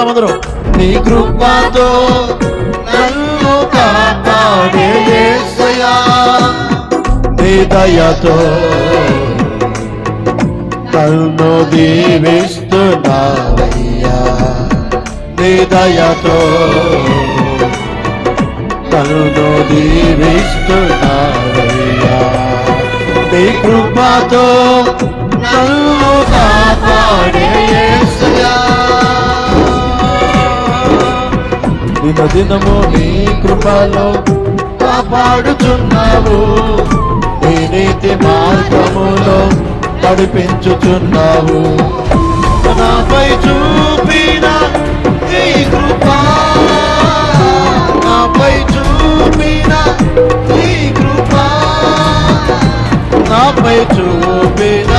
పాడదాం అందరూ. నీ కృపతో నన్ను కాపాడే నీ దయతో నన్ను దీవిస్తున్నావయ్యా. నీ దయతో నన్ను దీవిస్తున్నావయ్యా. నీ కృపతో నన్ను కా దిన దినము నీ కృపలో కాపాడుచున్నావు. నీ నీతి మార్గములో నడిపించుచున్నావు. నాపై చూపిన నీ కృప నాపై చూపిన నీ కృప నాపై చూపిన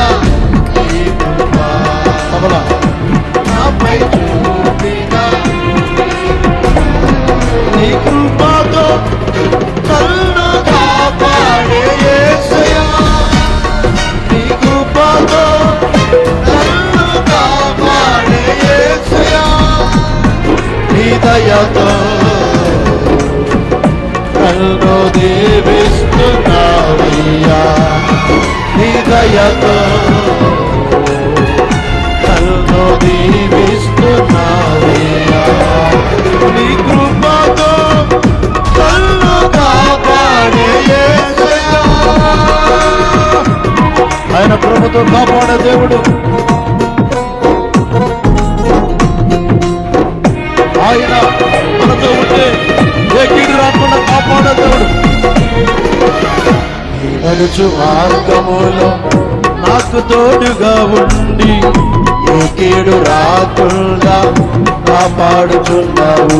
దయతో నన్ను దీవిస్తున్నావయ్యా. నీ దయతో. నన్ను దీవిస్తున్నావయ్యా. నీ కృపతో కాపాడే ఆయన కృపతో కాపాడే దేవుడు. ఆయన మనతో ఉంటే ఏ కీడు రాకుండా నడుచు మార్గములో నాకు తోడుగా ఉండి ఏ కీడు రాకుండా కాపాడుచున్నావు.